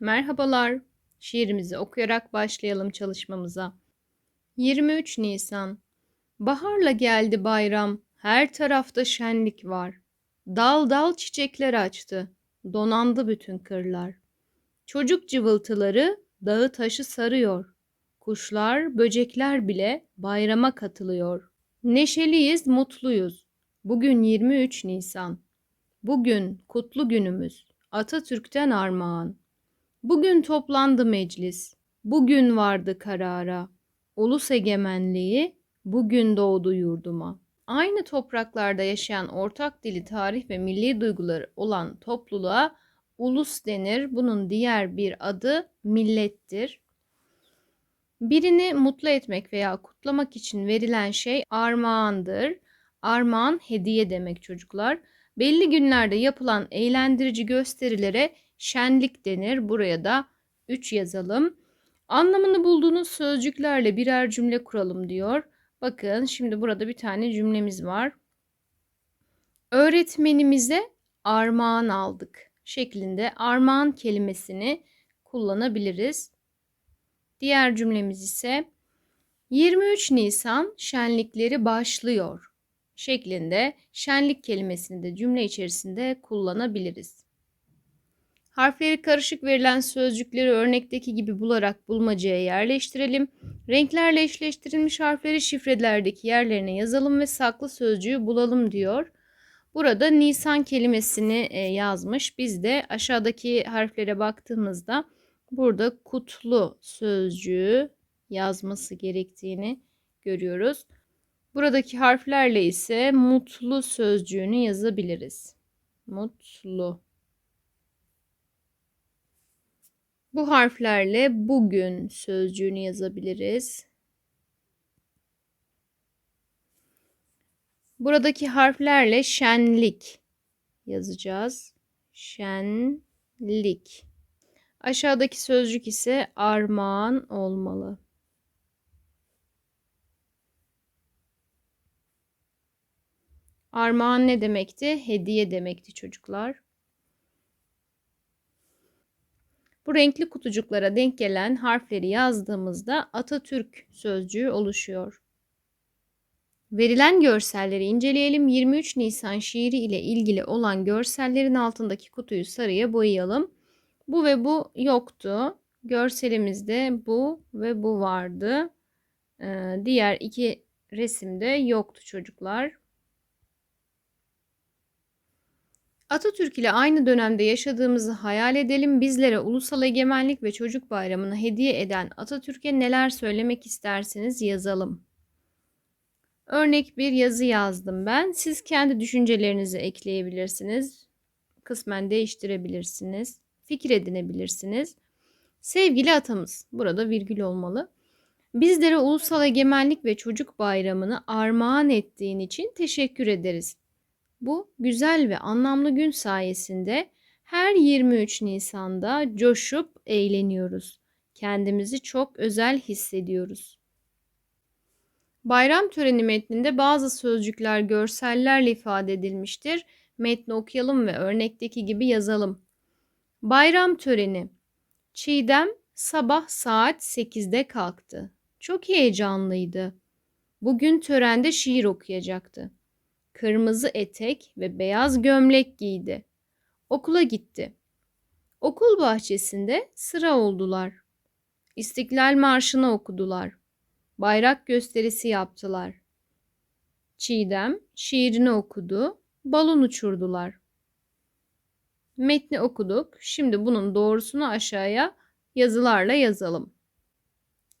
Merhabalar. Şiirimizi okuyarak başlayalım çalışmamıza. 23 Nisan Baharla geldi bayram, her tarafta şenlik var. Dal dal çiçekler açtı, donandı bütün kırlar. Çocuk cıvıltıları dağı taşı sarıyor. Kuşlar, böcekler bile bayrama katılıyor. Neşeliyiz, mutluyuz. Bugün 23 Nisan. Bugün kutlu günümüz. Atatürk'ten armağan. Bugün toplandı meclis. Bugün vardı karara. Ulus egemenliği bugün doğdu yurduma. Aynı topraklarda yaşayan ortak dili, tarih ve milli duyguları olan topluluğa ulus denir. Bunun diğer bir adı millettir. Birini mutlu etmek veya kutlamak için verilen şey armağandır. Armağan hediye demek çocuklar. Belli günlerde yapılan eğlendirici gösterilere şenlik denir. Buraya da 3 yazalım. Anlamını bulduğunuz sözcüklerle birer cümle kuralım diyor. Bakın şimdi burada bir tane cümlemiz var. Öğretmenimize armağan aldık şeklinde armağan kelimesini kullanabiliriz. Diğer cümlemiz ise 23 Nisan şenlikleri başlıyor şeklinde şenlik kelimesini de cümle içerisinde kullanabiliriz. Harfleri karışık verilen sözcükleri örnekteki gibi bularak bulmacaya yerleştirelim. Renklerle eşleştirilmiş harfleri şifrelerdeki yerlerine yazalım ve saklı sözcüğü bulalım diyor. Burada Nisan kelimesini e, yazmış. Biz de aşağıdaki harflere baktığımızda burada kutlu sözcüğü yazması gerektiğini görüyoruz. Buradaki harflerle ise mutlu sözcüğünü yazabiliriz. Mutlu. Bu harflerle bugün sözcüğünü yazabiliriz. Buradaki harflerle şenlik yazacağız. Şenlik. Aşağıdaki sözcük ise armağan olmalı. Armağan ne demekti? Hediye demekti çocuklar. Bu renkli kutucuklara denk gelen harfleri yazdığımızda Atatürk sözcüğü oluşuyor. Verilen görselleri inceleyelim. 23 Nisan şiiri ile ilgili olan görsellerin altındaki kutuyu sarıya boyayalım. Bu ve bu yoktu. Görselimizde bu ve bu vardı. Ee, diğer iki resimde yoktu çocuklar. Atatürk ile aynı dönemde yaşadığımızı hayal edelim. Bizlere ulusal egemenlik ve çocuk bayramını hediye eden Atatürk'e neler söylemek isterseniz yazalım. Örnek bir yazı yazdım ben. Siz kendi düşüncelerinizi ekleyebilirsiniz. Kısmen değiştirebilirsiniz. Fikir edinebilirsiniz. Sevgili atamız, burada virgül olmalı. Bizlere ulusal egemenlik ve çocuk bayramını armağan ettiğin için teşekkür ederiz. Bu güzel ve anlamlı gün sayesinde her 23 Nisan'da coşup eğleniyoruz. Kendimizi çok özel hissediyoruz. Bayram töreni metninde bazı sözcükler görsellerle ifade edilmiştir. Metni okuyalım ve örnekteki gibi yazalım. Bayram töreni. Çiğdem sabah saat 8'de kalktı. Çok heyecanlıydı. Bugün törende şiir okuyacaktı kırmızı etek ve beyaz gömlek giydi. Okula gitti. Okul bahçesinde sıra oldular. İstiklal Marşı'nı okudular. Bayrak gösterisi yaptılar. Çiğdem şiirini okudu, balon uçurdular. Metni okuduk. Şimdi bunun doğrusunu aşağıya yazılarla yazalım.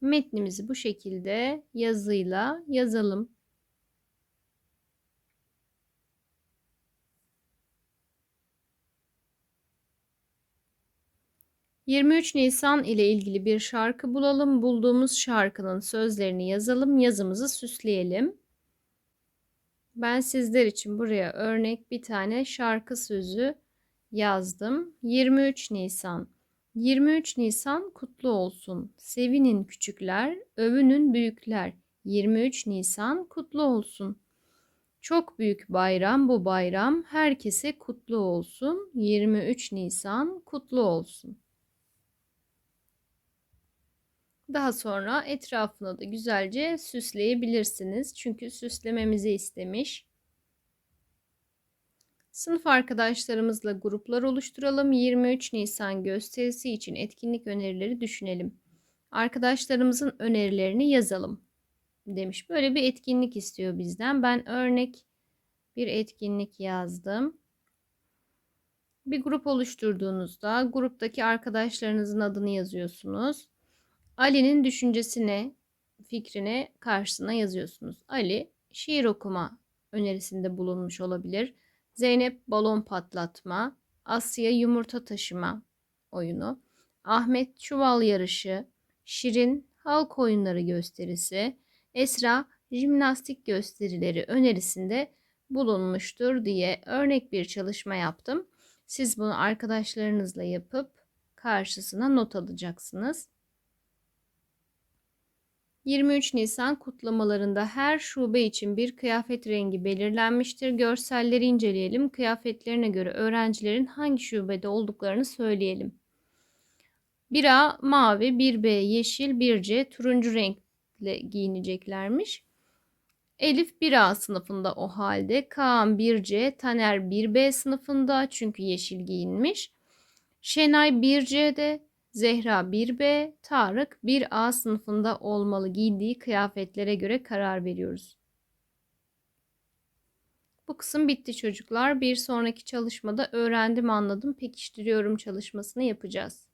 Metnimizi bu şekilde yazıyla yazalım. 23 Nisan ile ilgili bir şarkı bulalım. Bulduğumuz şarkının sözlerini yazalım. Yazımızı süsleyelim. Ben sizler için buraya örnek bir tane şarkı sözü yazdım. 23 Nisan 23 Nisan kutlu olsun. Sevinin küçükler, övünün büyükler. 23 Nisan kutlu olsun. Çok büyük bayram bu bayram. Herkese kutlu olsun. 23 Nisan kutlu olsun. Daha sonra etrafını da güzelce süsleyebilirsiniz. Çünkü süslememizi istemiş. Sınıf arkadaşlarımızla gruplar oluşturalım. 23 Nisan gösterisi için etkinlik önerileri düşünelim. Arkadaşlarımızın önerilerini yazalım demiş. Böyle bir etkinlik istiyor bizden. Ben örnek bir etkinlik yazdım. Bir grup oluşturduğunuzda gruptaki arkadaşlarınızın adını yazıyorsunuz. Ali'nin düşüncesine, fikrine karşısına yazıyorsunuz. Ali şiir okuma önerisinde bulunmuş olabilir. Zeynep balon patlatma, Asya yumurta taşıma oyunu, Ahmet çuval yarışı, Şirin halk oyunları gösterisi, Esra jimnastik gösterileri önerisinde bulunmuştur diye örnek bir çalışma yaptım. Siz bunu arkadaşlarınızla yapıp karşısına not alacaksınız. 23 Nisan kutlamalarında her şube için bir kıyafet rengi belirlenmiştir. Görselleri inceleyelim. Kıyafetlerine göre öğrencilerin hangi şubede olduklarını söyleyelim. 1A mavi, 1B yeşil, 1C turuncu renkle giyineceklermiş. Elif 1A sınıfında o halde. Kaan 1C, Taner 1B sınıfında çünkü yeşil giyinmiş. Şenay 1C'de, Zehra 1B, Tarık 1A sınıfında olmalı giydiği kıyafetlere göre karar veriyoruz. Bu kısım bitti çocuklar. Bir sonraki çalışmada öğrendim anladım pekiştiriyorum çalışmasını yapacağız.